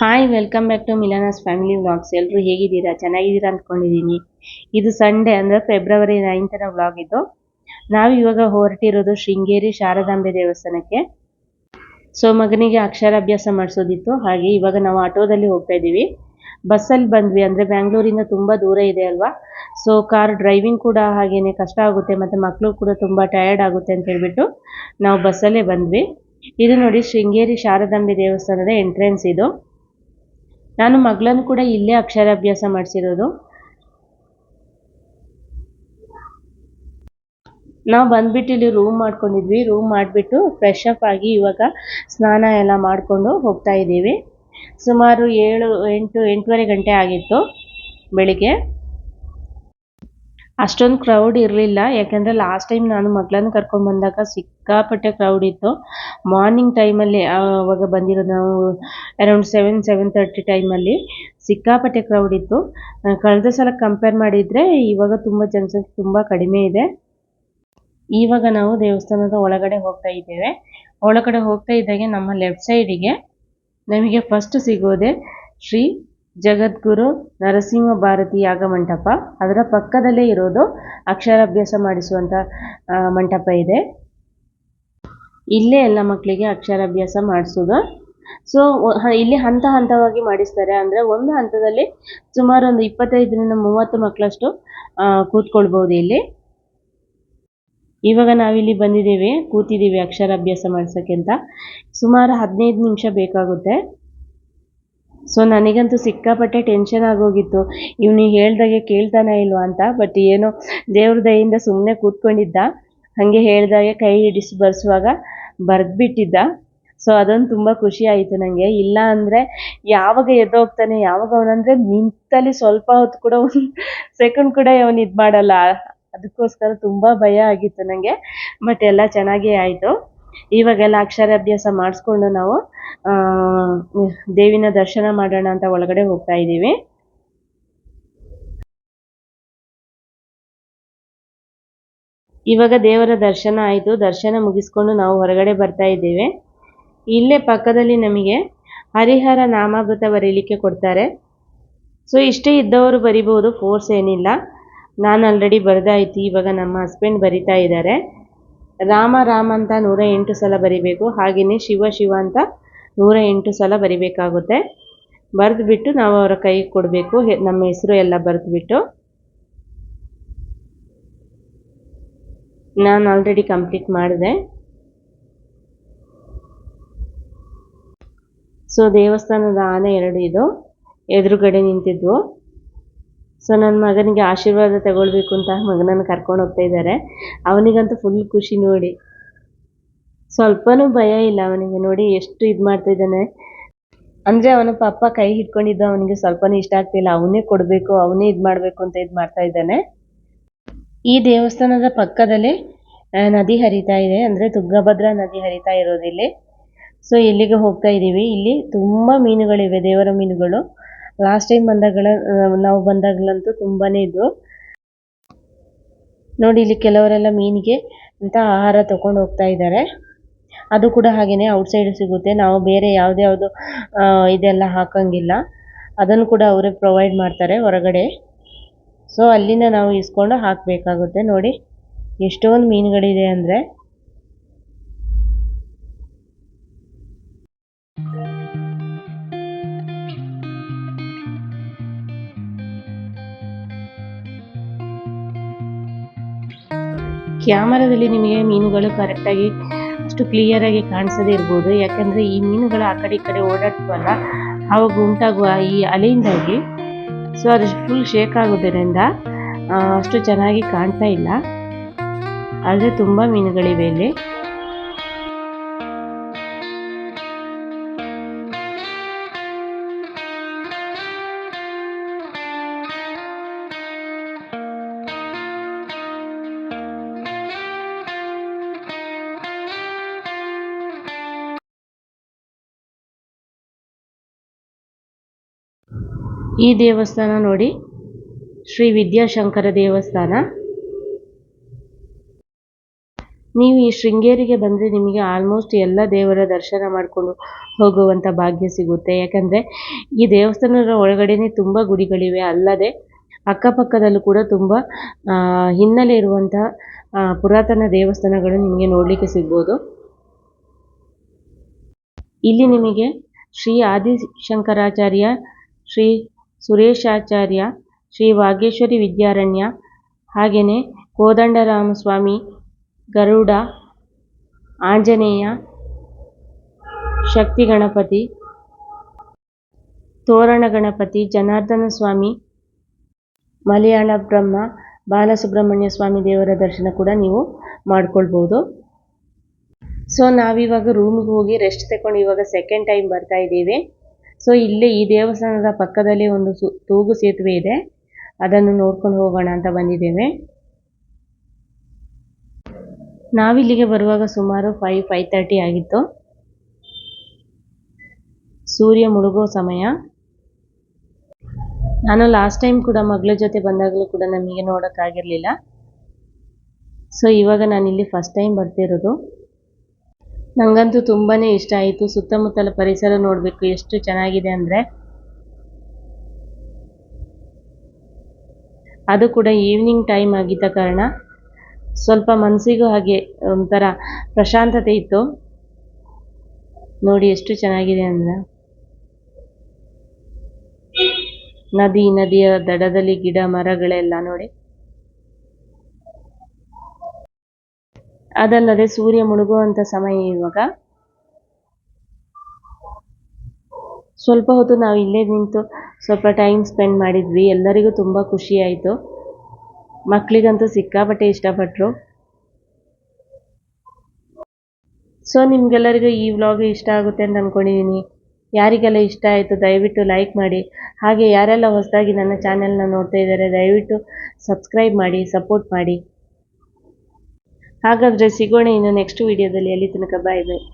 Hi welcome back to Milana's family vlogs ಎಲ್ಲರೂ ಹೇಗಿದ್ದೀರಾ? ಚೆನ್ನಾಗಿದ್ದೀರಾ ಅಂದ್ಕೊಂಡಿದ್ದೀನಿ. ಇದು ಸಂಡೇ ಅಂದರೆ ಫೆಬ್ರವರಿ ನೈನ್ತರ ವ್ಲಾಗ್ ಇದು. ನಾವು ಇವಾಗ ಹೊರಟಿರೋದು ಶೃಂಗೇರಿ ಶಾರದಾಂಬೆ ದೇವಸ್ಥಾನಕ್ಕೆ. ಸೊ ಮಗನಿಗೆ ಅಕ್ಷರಾಭ್ಯಾಸ ಮಾಡಿಸೋದಿತ್ತು. ಹಾಗೆ ಇವಾಗ ನಾವು ಆಟೋದಲ್ಲಿ ಹೋಗ್ತಾ ಇದ್ದೀವಿ. ಬಸ್ಸಲ್ಲಿ ಬಂದ್ವಿ ಅಂದರೆ ಬ್ಯಾಂಗ್ಳೂರಿಂದ ತುಂಬ ದೂರ ಇದೆ ಅಲ್ವಾ? ಸೊ ಕಾರ್ ಡ್ರೈವಿಂಗ್ ಕೂಡ ಹಾಗೇನೆ ಕಷ್ಟ ಆಗುತ್ತೆ ಮತ್ತು ಮಕ್ಕಳು ಕೂಡ ತುಂಬ ಟಯರ್ಡ್ ಆಗುತ್ತೆ ಅಂತ ಹೇಳ್ಬಿಟ್ಟು ನಾವು ಬಸ್ಸಲ್ಲೇ ಬಂದ್ವಿ. ಇದು ನೋಡಿ ಶೃಂಗೇರಿ ಶಾರದಾಂಬೆ ದೇವಸ್ಥಾನದ ಎಂಟ್ರೆನ್ಸ್ ಇದು. ನಾನು ಮಗಳನ್ನು ಕೂಡ ಇಲ್ಲೇ ಅಕ್ಷರಾಭ್ಯಾಸ ಮಾಡಿಸಿರೋದು. ನಾವು ಬಂದ್ಬಿಟ್ಟು ಇಲ್ಲಿ ರೂಮ್ ಮಾಡ್ಕೊಂಡಿದ್ವಿ. ರೂಮ್ ಮಾಡಿಬಿಟ್ಟು ಫ್ರೆಶ್ ಅಪ್ ಆಗಿ ಇವಾಗ ಸ್ನಾನ ಎಲ್ಲ ಮಾಡಿಕೊಂಡು ಹೋಗ್ತಾ ಇದ್ದೀವಿ. ಸುಮಾರು ಏಳು, ಎಂಟು, ಎಂಟೂವರೆ ಗಂಟೆ ಆಗಿತ್ತು ಬೆಳಿಗ್ಗೆ. ಅಷ್ಟೊಂದು ಕ್ರೌಡ್ ಇರಲಿಲ್ಲ. ಯಾಕಂದರೆ ಲಾಸ್ಟ್ ಟೈಮ್ ನಾನು ಮಗಳನ್ನು ಕರ್ಕೊಂಡು ಬಂದಾಗ ಸಿಕ್ಕಾಪಟ್ಟೆ ಕ್ರೌಡ್ ಇತ್ತು. ಮಾರ್ನಿಂಗ್ ಟೈಮಲ್ಲಿ ಆವಾಗ ಬಂದಿರೋದು ನಾವು ಅರೌಂಡ್ ಸೆವೆನ್ ಸೆವೆನ್ ತರ್ಟಿ ಟೈಮಲ್ಲಿ ಸಿಕ್ಕಾಪಟ್ಟೆ ಕ್ರೌಡ್ ಇತ್ತು. ಕಳೆದ ಸಲ ಕಂಪೇರ್ ಮಾಡಿದರೆ ಇವಾಗ ತುಂಬ ಜನಸಂಖ್ಯೆ ತುಂಬ ಕಡಿಮೆ ಇದೆ. ಇವಾಗ ನಾವು ದೇವಸ್ಥಾನದ ಒಳಗಡೆ ಹೋಗ್ತಾ ಇದ್ದೇವೆ. ಒಳಗಡೆ ಹೋಗ್ತಾ ಇದ್ದಾಗೆ ನಮ್ಮ ಲೆಫ್ಟ್ ಸೈಡಿಗೆ ನಮಗೆ ಫಸ್ಟ್ ಸಿಗೋದೆ ಶ್ರೀ ಜಗದ್ಗುರು ನರಸಿಂಹ ಭಾರತಿ ಯಾಗ ಮಂಟಪ. ಅದರ ಪಕ್ಕದಲ್ಲೇ ಇರೋದು ಅಕ್ಷರಾಭ್ಯಾಸ ಮಾಡಿಸುವಂಥ ಆ, ಮಂಟಪ ಇದೆ. ಇಲ್ಲೇ ಎಲ್ಲ ಮಕ್ಕಳಿಗೆ ಅಕ್ಷರಾಭ್ಯಾಸ ಮಾಡಿಸೋದು. ಸೊ ಇಲ್ಲಿ ಹಂತ ಹಂತವಾಗಿ ಮಾಡಿಸ್ತಾರೆ. ಅಂದರೆ ಒಂದು ಹಂತದಲ್ಲಿ ಸುಮಾರು ಒಂದು ಇಪ್ಪತ್ತೈದರಿಂದ ಮೂವತ್ತು ಮಕ್ಕಳಷ್ಟು ಕೂತ್ಕೊಳ್ಬೋದು ಇಲ್ಲಿ. ಇವಾಗ ನಾವಿಲ್ಲಿ ಬಂದಿದ್ದೀವಿ ಕೂತಿದ್ದೀವಿ ಅಕ್ಷರಾಭ್ಯಾಸ ಮಾಡ್ಸೋಕ್ಕೆ ಅಂತ. ಸುಮಾರು ಹದಿನೈದು ನಿಮಿಷ ಬೇಕಾಗುತ್ತೆ. ಸೊ ನನಗಂತೂ ಸಿಕ್ಕಾಪಟ್ಟೆ ಟೆನ್ಷನ್ ಆಗೋಗಿತ್ತು. ಇವನು ಹೇಳ್ದಾಗೆ ಕೇಳ್ತಾನೆ ಇಲ್ವಾ ಅಂತ ಬಟ್ ಏನೋ ದೇವ್ರ ದಯಿಂದ ಸುಮ್ಮನೆ ಕೂತ್ಕೊಂಡಿದ್ದ. ಹಾಗೆ ಹೇಳ್ದಾಗೆ ಕೈ ಹಿಡಿಸಿ ಬರ್ಸುವಾಗ ಬರೆದ್ಬಿಟ್ಟಿದ್ದ. ಸೊ ಅದೊಂದು ತುಂಬ ಖುಷಿ ಆಯಿತು ನನಗೆ ಇಲ್ಲ ಅಂದರೆ ಯಾವಾಗ ಎದ್ದೋಗ್ತಾನೆ ಯಾವಾಗ ಅವನಂದರೆ ನಿಂತಲ್ಲಿ ಸ್ವಲ್ಪ ಹೊತ್ತು ಕೂಡ ಸೆಕೆಂಡ್ ಕೂಡ ಅವನು ಇದು ಮಾಡಲ್ಲ ಅದಕ್ಕೋಸ್ಕರ ತುಂಬ ಭಯ ಆಗಿತ್ತು ನನಗೆ ಬಟ್ ಎಲ್ಲ ಚೆನ್ನಾಗೇ ಆಯಿತು. ಇವಾಗೆಲ್ಲ ಅಕ್ಷರಾಭ್ಯಾಸ ಮಾಡಿಸ್ಕೊಂಡು ನಾವು ಆ, ದೇವಿನ ದರ್ಶನ ಮಾಡೋಣ ಅಂತ ಒಳಗಡೆ ಹೋಗ್ತಾ ಇದ್ದೀವಿ. ಇವಾಗ ದೇವರ ದರ್ಶನ ಆಯಿತು. ದರ್ಶನ ಮುಗಿಸ್ಕೊಂಡು ನಾವು ಹೊರಗಡೆ ಬರ್ತಾ ಇದ್ದೇವೆ. ಇಲ್ಲೇ ಪಕ್ಕದಲ್ಲಿ ನಮಗೆ ಹರಿಹರ ನಾಮಾಮೃತ ಬರೀಲಿಕ್ಕೆ ಕೊಡ್ತಾರೆ. ಸೊ ಇಷ್ಟೇ ಇದ್ದವರು ಬರಿಬೋದು ಫೋರ್ಸ್ ಏನಿಲ್ಲ. ನಾನು ಆಲ್ರೆಡಿ ಬರೆದಾಯ್ತು. ಇವಾಗ ನಮ್ಮ ಹಸ್ಬೆಂಡ್ ಬರಿತಾ ಇದ್ದಾರೆ. ರಾಮ ರಾಮ ಅಂತ ನೂರ ಎಂಟು ಸಲ ಬರಿಬೇಕು ಹಾಗೆಯೇ ಶಿವ ಶಿವ ಅಂತ ನೂರ ಎಂಟು ಸಲ ಬರಿಬೇಕಾಗುತ್ತೆ. ಬರೆದ್ಬಿಟ್ಟು ನಾವು ಅವರ ಕೈಗೆ ಕೊಡಬೇಕು ನಮ್ಮ ಹೆಸರು ಎಲ್ಲ ಬರೆದ್ಬಿಟ್ಟು. ನಾನು ಆಲ್ರೆಡಿ ಕಂಪ್ಲೀಟ್ ಮಾಡಿದೆ. ಸೊ ದೇವಸ್ಥಾನದ ಆನೆ ಎರಡು ಇದು, ಎದುರುಗಡೆ ನಿಂತಿದ್ವು. ಸೊ ನನ್ನ ಮಗನಿಗೆ ಆಶೀರ್ವಾದ ತಗೊಳ್ಬೇಕು ಅಂತ ಮಗನನ್ನು ಕರ್ಕೊಂಡು ಹೋಗ್ತಾ ಇದ್ದಾರೆ ಅವನಿಗಂತೂ ಫುಲ್ ಖುಷಿ ನೋಡಿ. ಸ್ವಲ್ಪನೂ ಭಯ ಇಲ್ಲ ಅವನಿಗೆ ನೋಡಿ ಎಷ್ಟು ಇದು ಮಾಡ್ತಾ ಇದ್ದಾನೆ. ಅಂದರೆ ಅವನ ಪಾಪ ಕೈ ಹಿಡ್ಕೊಂಡಿದ್ದು ಅವನಿಗೆ ಸ್ವಲ್ಪನೂ ಇಷ್ಟ ಆಗ್ತಿಲ್ಲ ಅವನೇ ಕೊಡಬೇಕು, ಅವನೇ ಇದು ಮಾಡಬೇಕು ಅಂತ ಇದು ಮಾಡ್ತಾ ಇದ್ದಾನೆ. ಈ ದೇವಸ್ಥಾನದ ಪಕ್ಕದಲ್ಲಿ ನದಿ ಹರಿತಾ ಇದೆ. ಅಂದರೆ ತುಂಗಭದ್ರಾ ನದಿ ಹರಿತಾ ಇರೋದಿಲ್ಲಿ. ಸೊ ಇಲ್ಲಿಗೆ ಹೋಗ್ತಾ ಇದ್ದೀವಿ ಇಲ್ಲಿ ತುಂಬ ಮೀನುಗಳಿವೆ, ದೇವರ ಮೀನುಗಳು. ಲಾಸ್ಟ್ ಟೈಮ್ ಬಂದಾಗಳ ನಾವು ಬಂದಾಗಲಂತೂ ತುಂಬಾನೇ ಇದ್ವು ನೋಡಿ ಇಲ್ಲಿ ಕೆಲವರೆಲ್ಲ ಮೀನಿಗೆ ಅಂತ ಆಹಾರ ತಗೊಂಡು ಹೋಗ್ತಾ ಇದ್ದಾರೆ. ಅದು ಕೂಡ ಹಾಗೇನೆ ಔಟ್ಸೈಡ್ ಸಿಗುತ್ತೆ. ನಾವು ಬೇರೆ ಯಾವ್ದ್ಯಾವ್ದು ಯಾವುದು ಇದೆಲ್ಲ ಹಾಕಂಗಿಲ್ಲ. ಅದನ್ನು ಕೂಡ ಅವರೇ ಪ್ರೊವೈಡ್ ಮಾಡ್ತಾರೆ ಹೊರಗಡೆ. ಸೊ ಅಲ್ಲಿಂದ ನಾವು ಇಸ್ಕೊಂಡು ಹಾಕಬೇಕಾಗುತ್ತೆ. ನೋಡಿ, ಎಷ್ಟೊಂದು ಮೀನುಗಳಿದೆ ಅಂದರೆ. ಕ್ಯಾಮರಾದಲ್ಲಿ ನಿಮಗೆ ಮೀನುಗಳು ಕರೆಕ್ಟಾಗಿ ಅಷ್ಟು ಕ್ಲಿಯರಾಗಿ ಕಾಣಿಸದೇ ಇರ್ಬೋದು. ಯಾಕಂದರೆ ಈ ಮೀನುಗಳು ಆ ಕಡೆ ಈ ಕಡೆ ಓಡಾಡ್ತವಲ್ಲ ಆವಾಗ ಉಂಟಾಗುವ ಈ ಅಲೆಯಿಂದಾಗಿ. ಸೊ ಅದು ಫುಲ್ ಶೇಕ್ ಆಗೋದರಿಂದ ಅಷ್ಟು ಚೆನ್ನಾಗಿ ಕಾಣ್ತಾ ಇಲ್ಲ. ಆದರೆ ತುಂಬ ಮೀನುಗಳಿವೆ ಇಲ್ಲಿ. ಈ ದೇವಸ್ಥಾನ ನೋಡಿ. ಶ್ರೀ ವಿದ್ಯಾಶಂಕರ ದೇವಸ್ಥಾನ. ನೀವು ಈ ಶೃಂಗೇರಿಗೆ ಬಂದರೆ ನಿಮಗೆ ಆಲ್ಮೋಸ್ಟ್ ಎಲ್ಲ ದೇವರ ದರ್ಶನ ಮಾಡಿಕೊಂಡು ಹೋಗುವಂಥ ಭಾಗ್ಯ ಸಿಗುತ್ತೆ. ಯಾಕಂದರೆ ಈ ದೇವಸ್ಥಾನದ ಒಳಗಡೆನೇ ತುಂಬ ಗುಡಿಗಳಿವೆ. ಅಲ್ಲದೆ ಅಕ್ಕಪಕ್ಕದಲ್ಲೂ ಕೂಡ ತುಂಬ ಹಿನ್ನೆಲೆ ಇರುವಂಥ ಪುರಾತನ ದೇವಸ್ಥಾನಗಳು ನಿಮಗೆ ನೋಡಲಿಕ್ಕೆ ಸಿಗ್ಬೋದು. ಇಲ್ಲಿ ನಿಮಗೆ ಶ್ರೀ ಆದಿಶಂಕರಾಚಾರ್ಯ, ಶ್ರೀ ಸುರೇಶಾಚಾರ್ಯ, ಶ್ರೀ ವಾಗೇಶ್ವರಿ ವಿದ್ಯಾರಣ್ಯ ಹಾಗೆಯೇ ಕೋದಂಡರಾಮಸ್ವಾಮಿ, ಗರುಡ, ಆಂಜನೇಯ, ಶಕ್ತಿ ಗಣಪತಿ, ತೋರಣ ಗಣಪತಿ, ಜನಾರ್ದನ ಸ್ವಾಮಿ, ಮಲಯಾಳ ಬ್ರಹ್ಮ, ಬಾಲಸುಬ್ರಹ್ಮಣ್ಯ ಸ್ವಾಮಿ ದೇವರ ದರ್ಶನ ಕೂಡ ನೀವು ಮಾಡ್ಕೊಳ್ಬೋದು. ಸೊ ನಾವಿವಾಗ ರೂಮಿಗೆ ಹೋಗಿ ರೆಸ್ಟ್ ತಗೊಂಡು ಇವಾಗ ಸೆಕೆಂಡ್ ಟೈಮ್ ಬರ್ತಾ ಇದ್ದೀವಿ. ಸೊ ಇಲ್ಲಿ ಈ ದೇವಸ್ಥಾನದ ಪಕ್ಕದಲ್ಲಿ ಒಂದು ಸು, ತೂಗು ಸೇತುವೆ ಇದೆ. ಅದನ್ನು ನೋಡ್ಕೊಂಡು ಹೋಗೋಣ ಅಂತ ಬಂದಿದ್ದೇವೆ. ನಾವಿಲ್ಲಿಗೆ ಬರುವಾಗ ಸುಮಾರು ಫೈವ್ ಫೈವ್ ತರ್ಟಿ ಆಗಿತ್ತು. ಸೂರ್ಯ ಮುಳುಗೋ ಸಮಯ. ನಾನು ಲಾಸ್ಟ್ ಟೈಮ್ ಕೂಡ ಮಗಳ ಜೊತೆ ಬಂದಾಗಲೂ ಕೂಡ ನಮಗೆ ನೋಡೋಕ್ಕಾಗಿರಲಿಲ್ಲ. ಸೊ ಇವಾಗ ನಾನು ಇಲ್ಲಿ ಫಸ್ಟ್ ಟೈಮ್ ಬರ್ತಿರೋದು. ನನಗಂತೂ ತುಂಬಾ ಇಷ್ಟ ಆಯಿತು. ಸುತ್ತಮುತ್ತಲ ಪರಿಸರ ನೋಡಬೇಕು ಎಷ್ಟು ಚೆನ್ನಾಗಿದೆ ಅಂದರೆ. ಅದು ಕೂಡ ಈವ್ನಿಂಗ್ ಟೈಮ್ ಆಗಿದ್ದ ಕಾರಣ ಸ್ವಲ್ಪ ಮನಸ್ಸಿಗೂ ಹಾಗೆ ಒಂಥರ ಪ್ರಶಾಂತತೆ ಇತ್ತು. ನೋಡಿ ಎಷ್ಟು ಚೆನ್ನಾಗಿದೆ ಅಂದರೆ. ನದಿ, ನದಿಯ ದಡದಲ್ಲಿ ಗಿಡ ಮರಗಳೆಲ್ಲ ನೋಡಿ. ಅದಲ್ಲದೆ ಸೂರ್ಯ ಮುಳುಗುವಂಥ ಸಮಯ ಇವಾಗ ಸ್ವಲ್ಪ ಹೊತ್ತು ನಾವು ಇಲ್ಲೇ ನಿಂತು ಸ್ವಲ್ಪ ಟೈಮ್ ಸ್ಪೆಂಡ್ ಮಾಡಿದ್ವಿ. ಎಲ್ಲರಿಗೂ ತುಂಬ ಖುಷಿ ಆಯಿತು. ಮಕ್ಕಳಿಗಂತೂ ಸಿಕ್ಕಾಪಟ್ಟೆ ಇಷ್ಟಪಟ್ಟರು ಸೊ ನಿಮಗೆಲ್ಲರಿಗೂ ಈ ವ್ಲಾಗ್ ಇಷ್ಟ ಆಗುತ್ತೆ ಅಂತ ಅಂದ್ಕೊಂಡಿದ್ದೀನಿ ಯಾರಿಗೆಲ್ಲ ಇಷ್ಟ ಆಯಿತು, ದಯವಿಟ್ಟು ಲೈಕ್ ಮಾಡಿ. ಹಾಗೆ ಯಾರೆಲ್ಲ ಹೊಸದಾಗಿ ನನ್ನ ಚಾನೆಲ್ನ ನೋಡ್ತಾ ಇದ್ದಾರೆ, ದಯವಿಟ್ಟು ಸಬ್ಸ್ಕ್ರೈಬ್ ಮಾಡಿ ಸಪೋರ್ಟ್ ಮಾಡಿ. ಹಾಗಾದರೆ ಸಿಗೋಣ ಇನ್ನು ನೆಕ್ಸ್ಟ್ ವಿಡಿಯೋದಲ್ಲಿ ಅಲ್ಲಿ ತನಕ ಬಾಯ್ ಬಾಯ್